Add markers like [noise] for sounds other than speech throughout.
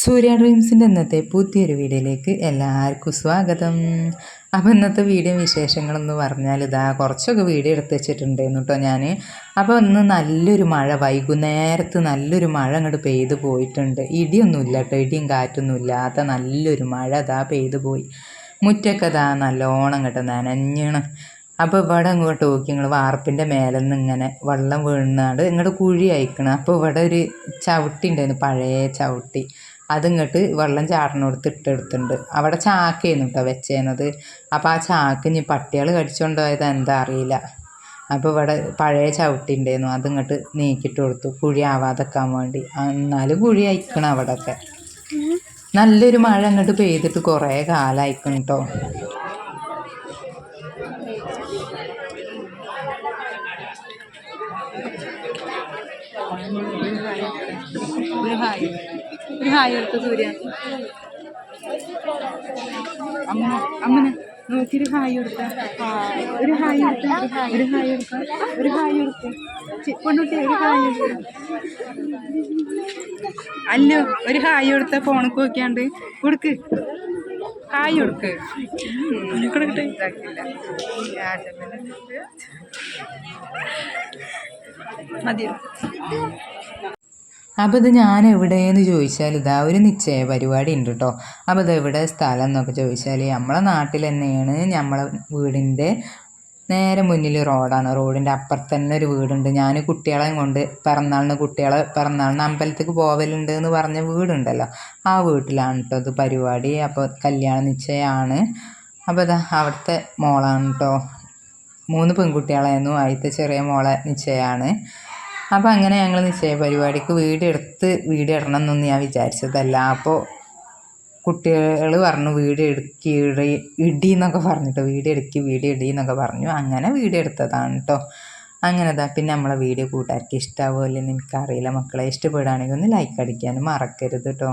സൂര്യ ഡ്രീംസിന്റെ ഇന്നത്തെ പുതിയൊരു വീഡിയോയിലേക്ക് എല്ലാവർക്കും സ്വാഗതം. അപ്പോൾ ഇന്നത്തെ വീഡിയോ വിശേഷങ്ങളെന്ന് പറഞ്ഞാൽ ഇതാ കുറച്ചൊക്കെ വീഡിയോ എടുത്ത് വെച്ചിട്ടുണ്ടായിരുന്നു കേട്ടോ ഞാൻ. അപ്പോൾ ഇന്ന് നല്ലൊരു മഴ വൈകുന്നേരത്ത് നല്ലൊരു മഴ അങ്ങോട്ട് പെയ്തു പോയിട്ടുണ്ട്. ഇടിയൊന്നുമില്ല കേട്ടോ ഇടിയും കാറ്റൊന്നും ഇല്ലാത്ത നല്ലൊരു മഴ ഇതാ പെയ്തു പോയി. മുറ്റൊക്കെ ഇതാ നല്ലോണം കേട്ടോ നനഞ്ഞണ്. അപ്പോൾ ഇവിടെ അങ്ങോട്ട് നോക്കി നിങ്ങൾ വാർപ്പിന്റെ മേലെ നിന്ന് ഇങ്ങനെ വെള്ളം വീണാണ്ട് ഇങ്ങോട്ട് കുഴി അയക്കണം. അപ്പോൾ ഇവിടെ ഒരു ചവിട്ടി ഉണ്ടായിരുന്നു പഴയ ചവിട്ടി. അതിങ്ങോട്ട് വെള്ളം ചാടണോടത്ത് ഇട്ടെടുത്തിട്ടുണ്ട്. അവിടെ ചാക്കയായിരുന്നു കേട്ടോ വെച്ചേനത് അപ്പോൾ ആ ചാക്ക് ഇനി പട്ടികൾ കടിച്ചുകൊണ്ട് പോയത് എന്താ അറിയില്ല. അപ്പോൾ ഇവിടെ പഴയ ചവിട്ടി ഉണ്ടായിരുന്നു അതിങ്ങോട്ട് നീക്കിയിട്ട് കൊടുത്തു. കുഴി ആവാതെക്കാൻ വേണ്ടി. എന്നാലും കുഴി അയക്കണം അവിടെയൊക്കെ നല്ലൊരു മഴ അങ്ങോട്ട് പെയ്തിട്ട് കുറേ കാലമായിക്കണം കേട്ടോ ഒരു ഹായ് ഒരു ഹായ് എടുത്ത സൂര്യ. അമ്മ അമ്മനെ നോക്കിയൊരു ഹായ് കൊടുത്ത ഒരു ഹായ് കൊടുത്ത ഒരു ഹായ് എടുത്ത ഒരു ഹായ് എടുത്ത പെണ്ണുട്ടി ഒരു ഹായ് കൊടുത്ത അല്ലോ ഒരു ഹായ് കൊടുത്ത ഫോണിൽ നോക്കിയാണ്ട് കൊടുക്ക്. ഹായ് കൊടുക്ക്. കൊടുക്കട്ടെ ഇതാക്കില്ല. മതിയോ അപ്പോൾ ഇത് ഞാൻ എവിടെയെന്ന് ചോദിച്ചാൽ ഇതാ ഒരു നിശ്ചയ പരിപാടി ഉണ്ട് കേട്ടോ അപ്പോൾ ഇത് എവിടെ സ്ഥലം എന്നൊക്കെ ചോദിച്ചാൽ നമ്മളെ നാട്ടിൽ തന്നെയാണ് നമ്മളെ വീടിന്റെ നേരെ മുന്നിൽ റോഡാണ്. റോഡിന്റെ അപ്പുറത്ത് തന്നെ ഒരു വീടുണ്ട്. ഞാൻ കുട്ടികളെ കൊണ്ട് പിറന്നാളിന് കുട്ടികളെ പിറന്നാളിന് അമ്പലത്തേക്ക് പോവലുണ്ട് എന്ന് പറഞ്ഞ വീടുണ്ടല്ലോ. ആ വീട്ടിലാണ് കേട്ടോ ഇത് പരിപാടി. അപ്പോൾ കല്യാണ നിശ്ചയമാണ് അപ്പോൾ ഇതാ അവിടുത്തെ മോളാണ് കേട്ടോ മൂന്ന് പെൺകുട്ടികളായിരുന്നു. ആദ്യത്തെ ചെറിയ മോളെ നിശ്ചയമാണ് അപ്പോൾ അങ്ങനെ ഞങ്ങൾ നിശ്ചയ പരിപാടിക്ക് വീഡിയോ എടുത്ത് വീഡിയോ ഇടണം എന്നൊന്നും ഞാൻ വിചാരിച്ചതല്ല. അപ്പോൾ കുട്ടികൾ പറഞ്ഞു വീഡിയോ എടുക്കി ഇടി എന്നൊക്കെ പറഞ്ഞിട്ട് വീഡിയോ എടുക്കി വീഡിയോ ഇടി എന്നൊക്കെ പറഞ്ഞു. അങ്ങനെ വീഡിയോ എടുത്തതാണ് കേട്ടോ അങ്ങനെ പിന്നെ നമ്മളെ വീഡിയോ കൂട്ടുകാർക്ക് ഇഷ്ടമാവുമോ ഇല്ലെന്ന് എനിക്കറിയില്ല മക്കളെ ഇഷ്ടപ്പെടുകയാണെങ്കിൽ ഒന്ന് ലൈക്ക് അടിക്കാനും മറക്കരുത് കേട്ടോ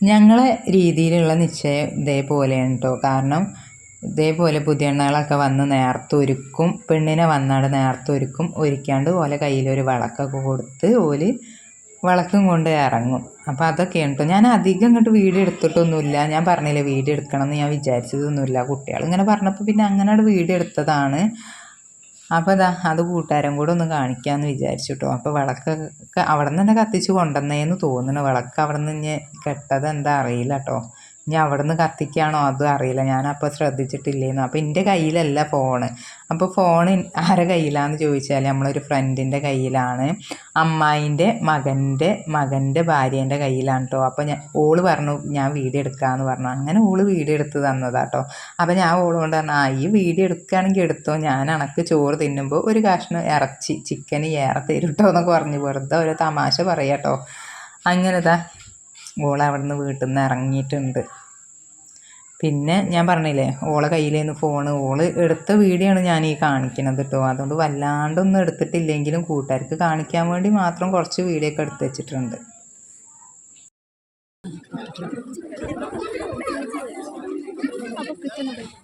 ഞങ്ങളെ രീതിയിലുള്ള നിശ്ചയം ഇതേപോലെയാണ് കേട്ടോ കാരണം ഇതേപോലെ പുതിയണ്ണകളൊക്കെ വന്ന് നേർത്തൊരുക്കും. പെണ്ണിനെ വന്നാട് നേർത്തൊരുക്കും. ഒരുക്കാണ്ട് ഓലെ കയ്യിലൊരു വിളക്കൊക്കെ കൊടുത്ത് ഓൽ വിളക്കും കൊണ്ട് ഇറങ്ങും. അപ്പോൾ അതൊക്കെയാണ് കേട്ടോ ഞാൻ അധികം ഇങ്ങോട്ട് വീഡിയോ എടുത്തിട്ടൊന്നുമില്ല. ഞാൻ പറഞ്ഞില്ല വീഡിയോ എടുക്കണം എന്ന് ഞാൻ വിചാരിച്ചതൊന്നുമില്ല. കുട്ടികൾ ഇങ്ങനെ പറഞ്ഞപ്പോൾ പിന്നെ അങ്ങനെ വീഡിയോ എടുത്തതാണ്. അപ്പോൾ ഇതാ അത് കൂട്ടുകാരും കൂടെ ഒന്ന് കാണിക്കാമെന്ന് വിചാരിച്ചു കേട്ടോ അപ്പോൾ വിളക്കൊക്കെ അവിടെ നിന്ന് തന്നെ കത്തിച്ച് കൊണ്ടുവന്നേന്ന് തോന്നുന്നു. വിളക്ക് അവിടെ നിന്ന് കെട്ടത് എന്താ അറിയില്ല കേട്ടോ ഇനി അവിടെ നിന്ന് കത്തിക്കുകയാണോ അതും അറിയില്ല. ഞാനപ്പോൾ ശ്രദ്ധിച്ചിട്ടില്ലേന്നു. അപ്പോൾ എന്റെ കയ്യിലല്ല ഫോണ്. അപ്പോൾ ഫോൺ ആരെ കയ്യിലാണെന്ന് ചോദിച്ചാൽ നമ്മളൊരു ഫ്രണ്ടിന്റെ കയ്യിലാണ്. അമ്മായിന്റെ മകന്റെ മകന്റെ ഭാര്യേന്റെ കയ്യിലാണ് കേട്ടോ അപ്പോൾ ഞാൻ ഓൾ പറഞ്ഞു ഞാൻ വീഡിയോ എടുക്കാമെന്ന് പറഞ്ഞു. അങ്ങനെ ഓൾ വീഡിയോ എടുത്ത് തന്നതാട്ടോ അപ്പോൾ ഞാൻ ഓൾ കൊണ്ട് പറഞ്ഞു ആ ഈ വീഡിയോ എടുക്കുകയാണെങ്കിൽ എടുത്തോ. ഞാൻ അണക്ക് ചോറ് തിന്നുമ്പോൾ ഒരു കഷ്ണം ഇറച്ചി ചിക്കൻ ഏറെ തരുട്ടോ എന്നൊക്കെ പറഞ്ഞു. വെറുതെ ഒരു തമാശ പറയാട്ടോ അങ്ങനെതാ. ഓൾ നിന്ന് വീട്ടിൽ നിന്ന് ഇറങ്ങിയിട്ടുണ്ട്. പിന്നെ ഞാൻ പറഞ്ഞില്ലേ ഓളെ കയ്യിലേന്ന് ഫോണ് ഓൾ എടുത്ത വീഡിയോ ആണ് ഞാൻ ഈ കാണിക്കുന്നത് കേട്ടോ അതുകൊണ്ട് വല്ലാണ്ടൊന്നും എടുത്തിട്ടില്ലെങ്കിലും കൂട്ടുകാർക്ക് കാണിക്കാൻ വേണ്ടി മാത്രം കുറച്ച് വീഡിയോ ഒക്കെ എടുത്ത് വെച്ചിട്ടുണ്ട്. [laughs]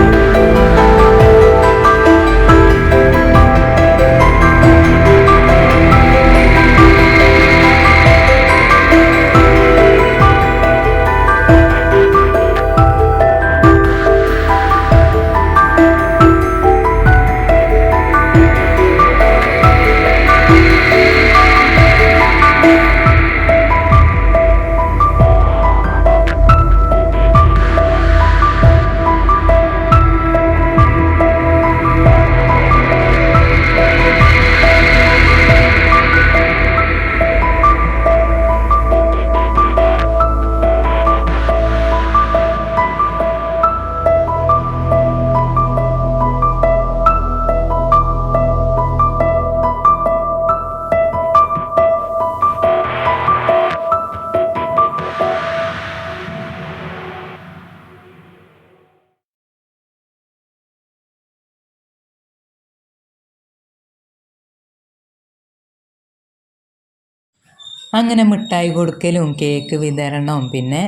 അങ്ങനെ മിഠായി കൊടുക്കലും കേക്ക് വിതരണവും പിന്നെ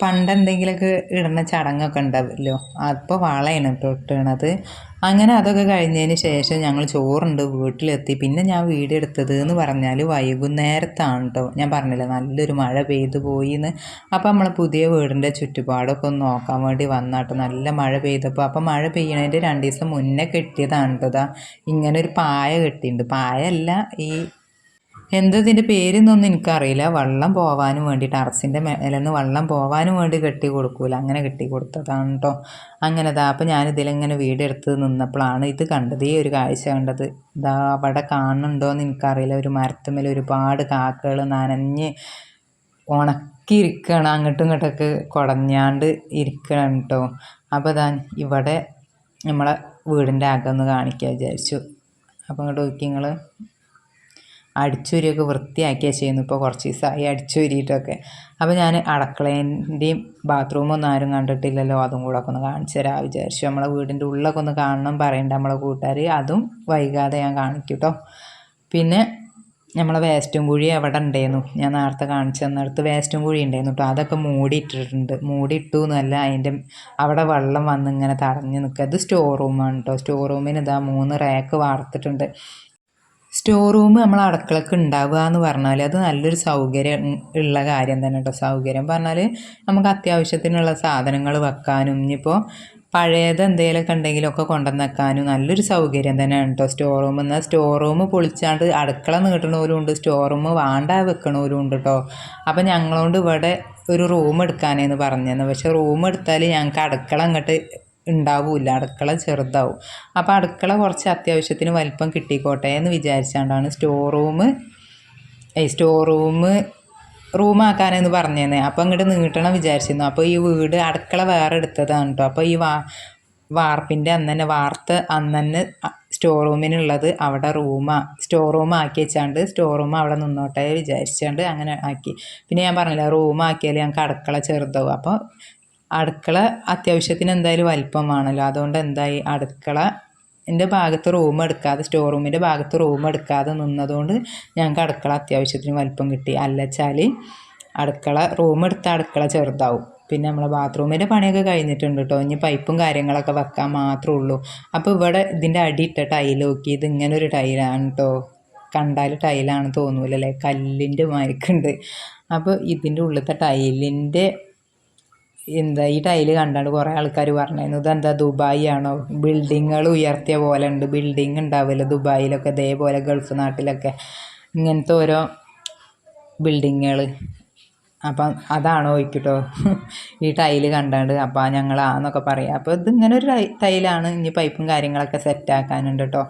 പണ്ട് എന്തെങ്കിലുമൊക്കെ ഇടുന്ന ചടങ്ങൊക്കെ ഉണ്ടാവില്ലോ. അപ്പോൾ വളയാണ് തൊട്ടണത് അങ്ങനെ അതൊക്കെ കഴിഞ്ഞതിന് ശേഷം ഞങ്ങൾ ചോറുണ്ട് വീട്ടിലെത്തി. പിന്നെ ഞാൻ വീഡിയോ എടുത്തത് എന്ന് പറഞ്ഞാൽ വൈകുന്നേരത്താണ് കേട്ടോ ഞാൻ പറഞ്ഞില്ല നല്ലൊരു മഴ പെയ്തു പോയി എന്ന് അപ്പോൾ നമ്മൾ പുതിയ വീടിന്റെ ചുറ്റുപാടൊക്കെ ഒന്ന് നോക്കാൻ വേണ്ടി വന്നാട്ടോ. നല്ല മഴ പെയ്തപ്പോൾ അപ്പോൾ മഴ പെയ്യണതിന്റെ രണ്ട് ദിവസം മുന്നേ കെട്ടിയതാണ് കേട്ടോ ഇങ്ങനെ ഒരു പായ കെട്ടിയിട്ടുണ്ട് പായല്ല ഈ എന്താ ഇതിന്റെ പേരെന്നൊന്നും എനിക്കറിയില്ല. വള്ളം പോവാനും വേണ്ടി ടറസിന്റെ മേലെന്ന് വെള്ളം പോവാനും വേണ്ടി കെട്ടി കൊടുക്കൂല. അങ്ങനെ കെട്ടി കൊടുത്തതാണ് കേട്ടോ അങ്ങനെ ഇതാ അപ്പോൾ ഞാനിതിലിങ്ങനെ വീടെടുത്ത് നിന്നപ്പോഴാണ് ഇത് കണ്ടത്. ഈ ഒരു കാഴ്ച കണ്ടത്. ഇതാ അവിടെ കാണുന്നുണ്ടോ എന്ന് എനിക്കറിയില്ല. ഒരു മരത്തുമ്മൽ ഒരുപാട് കാക്കകൾ നനഞ്ഞ് ഉണക്കിയിരിക്കണം. അങ്ങോട്ടും ഇങ്ങോട്ടൊക്കെ കുടഞ്ഞാണ്ട് ഇരിക്കണം കേട്ടോ അപ്പോൾ ഇതാ ഇവിടെ നമ്മളെ വീടിന്റെ അകമൊന്ന് കാണിക്കാൻ വിചാരിച്ചു. അപ്പോൾ ഇങ്ങോട്ട് നോക്കി നിങ്ങൾ അടിച്ചൂരിയൊക്കെ വൃത്തിയാക്കിയാണ് ചെയ്യുന്നു. ഇപ്പോൾ കുറച്ച് ദിവസമായി അടിച്ചുരിയിട്ടൊക്കെ. അപ്പോൾ ഞാൻ അടുക്കളേന്റെയും ബാത്റൂമൊന്നും ആരും കണ്ടിട്ടില്ലല്ലോ. അതും കൂടെ ഒക്കെ ഒന്ന് കാണിച്ചു തരാം വിചാരിച്ചു. നമ്മളെ വീടിന്റെ ഉള്ളൊക്കെ ഒന്ന് കാണണം പറയണ്ട നമ്മളെ കൂട്ടുകാർ അതും വൈകാതെ ഞാൻ കാണിക്കും കേട്ടോ പിന്നെ നമ്മളെ വേസ്റ്റും കുഴി അവിടെ ഉണ്ടായിരുന്നു ഞാൻ നേരത്തെ കാണിച്ചു തന്നിടത്ത് വേസ്റ്റും കുഴി ഉണ്ടായിരുന്നു കേട്ടോ അതൊക്കെ മൂടിയിട്ടിട്ടുണ്ട്. മൂടിയിട്ടു എന്നല്ല അതിന്റെ അവിടെ വെള്ളം വന്ന് ഇങ്ങനെ തടഞ്ഞ് നിൽക്കുക അത് സ്റ്റോർ റൂമാണ് കേട്ടോ സ്റ്റോർ റൂമിന് ഇതാ മൂന്ന് റാക്ക് വാർത്തിട്ടുണ്ട്. സ്റ്റോർ റൂം നമ്മൾ അടുക്കളക്ക് ഉണ്ടാവുക എന്ന് പറഞ്ഞാൽ അത് നല്ലൊരു സൗകര്യം ഉള്ള കാര്യം തന്നെ കേട്ടോ സൗകര്യം പറഞ്ഞാൽ നമുക്ക് അത്യാവശ്യത്തിനുള്ള സാധനങ്ങൾ വെക്കാനും ഇനിയിപ്പോൾ പഴയത് എന്തെങ്കിലുമൊക്കെ ഉണ്ടെങ്കിലൊക്കെ കൊണ്ടുവന്ന് വെക്കാനും നല്ലൊരു സൗകര്യം തന്നെയാണ് കേട്ടോ സ്റ്റോർ റൂം എന്നാൽ സ്റ്റോർ റൂം പൊളിച്ചാണ്ട് അടുക്കള നീട്ടണവരും ഉണ്ട് സ്റ്റോർ റൂം വേണ്ട വെക്കണവരും ഉണ്ട് കേട്ടോ അപ്പം ഞങ്ങളോണ്ട് ഇവിടെ ഒരു റൂം എടുക്കാനേന്ന് പറഞ്ഞു പക്ഷേ റൂം എടുത്താൽ ഞങ്ങൾക്ക് അടുക്കള അങ്ങോട്ട് ഉണ്ടാവില്ല അടുക്കള ചെറുതാവും. അപ്പോൾ അടുക്കള കുറച്ച് അത്യാവശ്യത്തിന് വലിപ്പം കിട്ടിക്കോട്ടെ എന്ന് വിചാരിച്ചാണ്ടാണ് സ്റ്റോർ റൂം ഈ സ്റ്റോർ റൂം റൂമാക്കാനെന്ന് പറഞ്ഞേനെ അപ്പോൾ അങ്ങോട്ട് നീട്ടണം വിചാരിച്ചിരുന്നു. അപ്പോൾ ഈ വീട് അടുക്കള വേറെ എടുത്തതാണ് കേട്ടോ അപ്പോൾ ഈ വാ വാർപ്പിന്റെ അന്ന് തന്നെ വാർത്ത് അന്ന് തന്നെ സ്റ്റോർ റൂമിനുള്ളത് അവിടെ റൂമാ സ്റ്റോർ റൂം ആക്കി വെച്ചാണ്ട് സ്റ്റോർ റൂം അവിടെ നിന്നോട്ടെ വിചാരിച്ചാണ്ട് അങ്ങനെ ആക്കി. പിന്നെ ഞാൻ പറഞ്ഞില്ല റൂം ആക്കിയാൽ ഞങ്ങൾക്ക് അടുക്കള ചെറുതാവും. അപ്പോൾ അടുക്കള അത്യാവശ്യത്തിന് എന്തായാലും വലിപ്പമാണല്ലോ. അതുകൊണ്ട് എന്തായി? അടുക്കള എന്റെ ഭാഗത്ത് റൂം എടുക്കാതെ സ്റ്റോർ റൂമിന്റെ ഭാഗത്ത് റൂം എടുക്കാതെ നിന്നതുകൊണ്ട് ഞങ്ങൾക്ക് അടുക്കള അത്യാവശ്യത്തിന് വലിപ്പം കിട്ടി. അല്ലച്ചാൽ അടുക്കള റൂം എടുത്ത അടുക്കള ചെറുതാവും. പിന്നെ നമ്മളെ ബാത്റൂമിന്റെ പണിയൊക്കെ കഴിഞ്ഞിട്ടുണ്ട് കേട്ടോ ഇനി പൈപ്പും കാര്യങ്ങളൊക്കെ വെക്കാൻ മാത്രമേ ഉള്ളൂ. അപ്പോൾ ഇവിടെ ഇതിന്റെ അടി ഇട്ട ടൈൽ നോക്കി. ഇത് ഇങ്ങനെ ഒരു ടൈലാണ് കേട്ടോ കണ്ടാൽ ടൈലാണ് തോന്നൂലല്ലേ? കല്ലിന്റെ മാരിക്കുണ്ട്. അപ്പോൾ ഇതിന്റെ ഉള്ളിലത്തെ ടൈലിന്റെ എന്താ ഈ ടൈൽ കണ്ടാണ്ട് കുറേ ആൾക്കാർ പറഞ്ഞിരുന്നു. ഇതെന്താ ദുബായി ആണോ ബിൽഡിങ്ങുകൾ ഉയർത്തിയ പോലെ ഉണ്ട്. ബിൽഡിങ് ഉണ്ടാവില്ല ദുബായിലൊക്കെ ഇതേപോലെ ഗൾഫ് നാട്ടിലൊക്കെ. ഇങ്ങനത്തെ ഓരോ ബിൽഡിങ്ങുകൾ അപ്പം അതാണോ ഇക്കിട്ടോ ഈ ടൈൽ കണ്ടാണ്ട് അപ്പോൾ ഞങ്ങൾ ആന്നൊക്കെ പറയാം. അപ്പോൾ ഇതിങ്ങനെ ഒരു ടൈലാണ് ഇനി പൈപ്പും കാര്യങ്ങളൊക്കെ സെറ്റാക്കാനുണ്ട് കേട്ടോ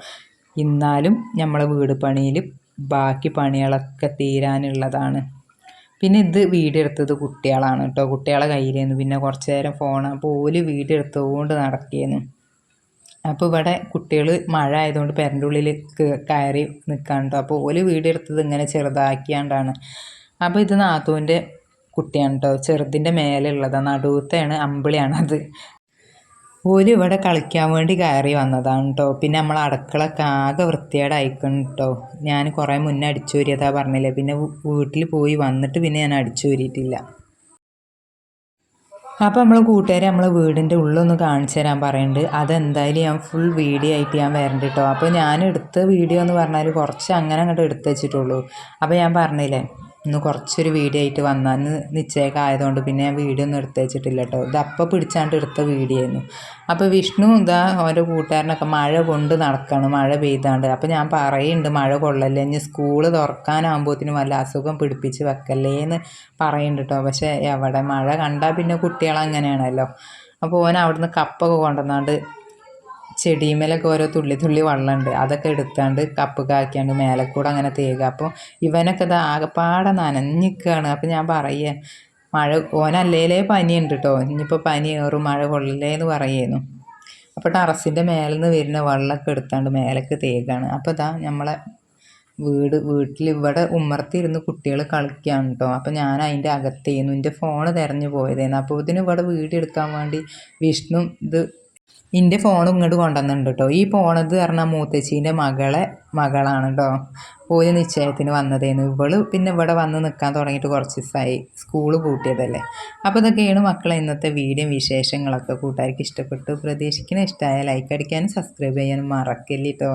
എന്നാലും നമ്മളെ വീട് പണിയിൽ ബാക്കി പണികളൊക്കെ തീരാനുള്ളതാണ്. പിന്നെ ഇത് വീഡിയോ എടുത്തത് കുട്ടികളാണ് കേട്ടോ കുട്ടികളെ കയ്യിലായിരുന്നു. പിന്നെ കുറച്ച് നേരം ഫോൺ അപ്പോൾ ഓൽ വീഡിയോ എടുത്തുകൊണ്ട് നടക്കിയേന്നു അപ്പോൾ ഇവിടെ കുട്ടികൾ മഴ ആയതുകൊണ്ട് പെരന്റെ ഉള്ളിൽ കയറി നിൽക്കാണ്ട് അപ്പോൾ ഓൽ വീഡിയോ എടുത്തത് ഇങ്ങനെ ചെറുതാക്കിയാണ്ടാണ്. അപ്പോൾ ഇത് നാത്തൂന്റെ കുട്ടിയാണ് കേട്ടോ ചെറുതിന്റെ മേലെ ഉള്ളതാണ് നടുവത്തെയാണ് അമ്പിളിയാണത്. ഓൽ ഇവിടെ കളിക്കാൻ വേണ്ടി കയറി വന്നതാണ് കേട്ടോ പിന്നെ നമ്മൾ അടുക്കളൊക്കെ ആകെ വൃത്തികേടായിക്കണം കേട്ടോ ഞാൻ കുറേ മുന്നേ അടിച്ചു വരിയതാ പറഞ്ഞില്ലേ. പിന്നെ വീട്ടിൽ പോയി വന്നിട്ട് പിന്നെ ഞാൻ അടിച്ചു വരിയിട്ടില്ല അപ്പോൾ നമ്മൾ കൂട്ടുകാരെ നമ്മളെ വീടിന്റെ ഉള്ളൊന്ന് കാണിച്ചു തരാൻ പറയുന്നുണ്ട് അതെന്തായാലും ഞാൻ ഫുൾ വീഡിയോ ആയിട്ട് ഞാൻ വരണ്ട കേട്ടോ അപ്പോൾ ഞാൻ എടുത്ത വീഡിയോ എന്ന് പറഞ്ഞാൽ കുറച്ച് അങ്ങനെ അങ്ങോട്ട് എടുത്ത് വെച്ചിട്ടുള്ളൂ. അപ്പോൾ ഞാൻ പറഞ്ഞില്ലേ ഇന്ന് കുറച്ചൊരു വീഡിയോ ആയിട്ട് വന്നാൽ ഇന്ന് നിശ്ചയമൊക്കെ ആയതുകൊണ്ട് പിന്നെ ഞാൻ വീഡിയോ ഒന്നും എടുത്ത് വെച്ചിട്ടില്ല കേട്ടോ ഇത് അപ്പം പിടിച്ചാണ്ട് എടുത്ത വീഡിയോ ആയിരുന്നു അപ്പോൾ വിഷ്ണു ഇതാ ഓരോ കൂട്ടുകാരനൊക്കെ മഴ കൊണ്ട് നടക്കുകയാണ് മഴ പെയ്താണ്ട്. അപ്പോൾ ഞാൻ പറയുന്നുണ്ട് മഴ കൊള്ളല്ലേ ഇനി സ്കൂൾ തുറക്കാനാകുമ്പോഴത്തേനും വല്ല അസുഖം പിടിപ്പിച്ച് വെക്കല്ലേ എന്ന് പറയുന്നുണ്ട് കേട്ടോ പക്ഷേ എവിടെ മഴ കണ്ടാൽ പിന്നെ കുട്ടികളങ്ങനെയാണല്ലോ. അപ്പോൾ ഓൻ അവിടുന്ന് കപ്പൊക്കെ കൊണ്ടുവന്നാണ്ട് ചെടിമേലൊക്കെ ഓരോ തുള്ളി തുള്ളി വെള്ളമുണ്ട് അതൊക്കെ എടുത്താണ്ട് കപ്പ് കാക്കിയാണ്ട് മേലെ കൂടെ അങ്ങനെ തേക അപ്പോൾ ഇവനൊക്കെ ഇത് ആകെപ്പാടെ നനഞ്ഞിക്കുകയാണ് അപ്പോൾ ഞാൻ പറയുക മഴ ഓനല്ലേലേ പനിയുണ്ട് കേട്ടോ ഇനിയിപ്പോൾ പനി ഏറും മഴ കൊള്ളില്ലേ എന്ന് പറയുന്നു. അപ്പോൾ ടെറസിന്റെ മേലെ നിന്ന് വരുന്ന വെള്ളമൊക്കെ എടുത്താണ്ട് മേലേക്ക് തേകാണ് അപ്പോൾ ഇതാ നമ്മളെ വീട് വീട്ടിൽ ഇവിടെ ഉമ്മർത്തിരുന്ന് കുട്ടികൾ കളിക്കുകയാണ് കേട്ടോ അപ്പോൾ ഞാൻ അതിന്റെ അകത്തേന്നു. എന്റെ ഫോണ് തിരഞ്ഞു പോയതേന്ന്. അപ്പോൾ ഇതിന് ഇവിടെ വീട് എടുക്കാൻ വേണ്ടി വിഷ്ണു ഇത് എന്റെ ഫോൺ ഇങ്ങോട്ട് കൊണ്ടുവന്നിട്ടുണ്ട് കേട്ടോ ഈ പോണത് പറഞ്ഞാൽ മൂത്തച്ചീന്റെ മകളെ മകളാണ് കേട്ടോ ഓര് നിശ്ചയത്തിന് വന്നതേന്ന് ഇവൾ പിന്നെ ഇവിടെ വന്ന് നിൽക്കാൻ തുടങ്ങിയിട്ട് കുറച്ച് ദിവസമായി സ്കൂൾ കൂട്ടിയതല്ലേ അപ്പോൾ ഇതൊക്കെയാണ് മക്കളെ ഇന്നത്തെ വീഡിയോ വിശേഷങ്ങളൊക്കെ. കൂട്ടുകാർക്ക് ഇഷ്ടപ്പെട്ടു. പ്രതീക്ഷിക്കുന്ന ഇഷ്ടമായ ലൈക്ക് അടിക്കാനും സബ്സ്ക്രൈബ് ചെയ്യാനും മറക്കല്ലേ കേട്ടോ